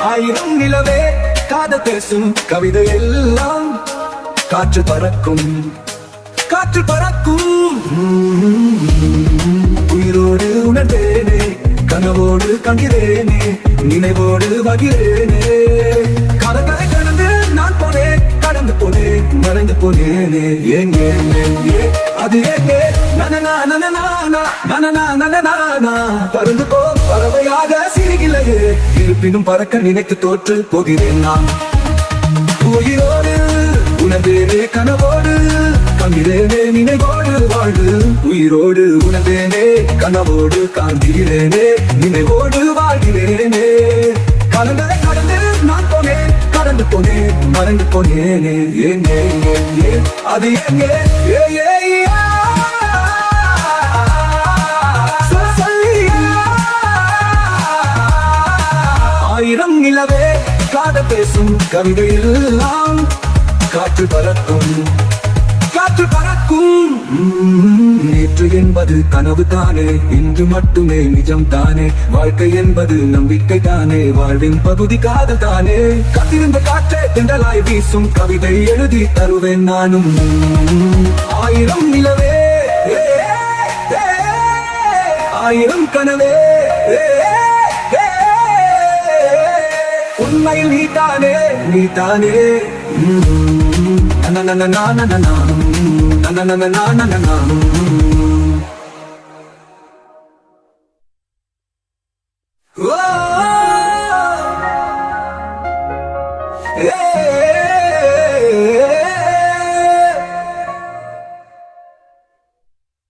ஆயிரம் நிலவே காத பேசும் கவிதை எல்லாம் காற்று பறக்கும். காற்று பறக்கும். உயிரோடு உணர்ந்தேனே கனவோடு கண்டிரேனே நினைவோடு வகிரேனே கடந்து போனே நடந்து போனேனே ஏங்க அது ஏங்க நனனா நனனா நனனா நனனா பறந்து போ பறவையாக சிறுகிலையே இருப்பினும் பறக்க நினைத்து தோற்று போகிறேன் நான் உயிரோடு உணர்ந்தேனே கனவோடு கண்கிறேனே நினைவோடு வாழ்வு உயிரோடு உணர்ந்தேனே கனவோடு காண்கிறேனே நினைவோடு வாழ்கிறேன் போனேன் மறந்து போனேனே ஏன் ஏன் அது எங்கே ஏ ஏ ஆயிரம் நிலவே காத பேசும் கவிதையெல்லாம் காற்று பறக்கும். காற்று பறக்கும். உம், என்பது கனவு தானே இன்று மட்டுமே நிஜம் தானே வாழ்க்கை என்பது நம்பிக்கை தானே வாழ்வின் பகுதி காதல் தானே கத்திருந்த காற்றே திண்டலாய் வீசும் கவிதை எழுதி தருவேன் நானும் ஆயிரம் நிலவே ஆயிரம் கனவே உண்மையில் நீ தானே நீ தானே நானும் நனநனநனநனா, நானும் Whoa! Hey!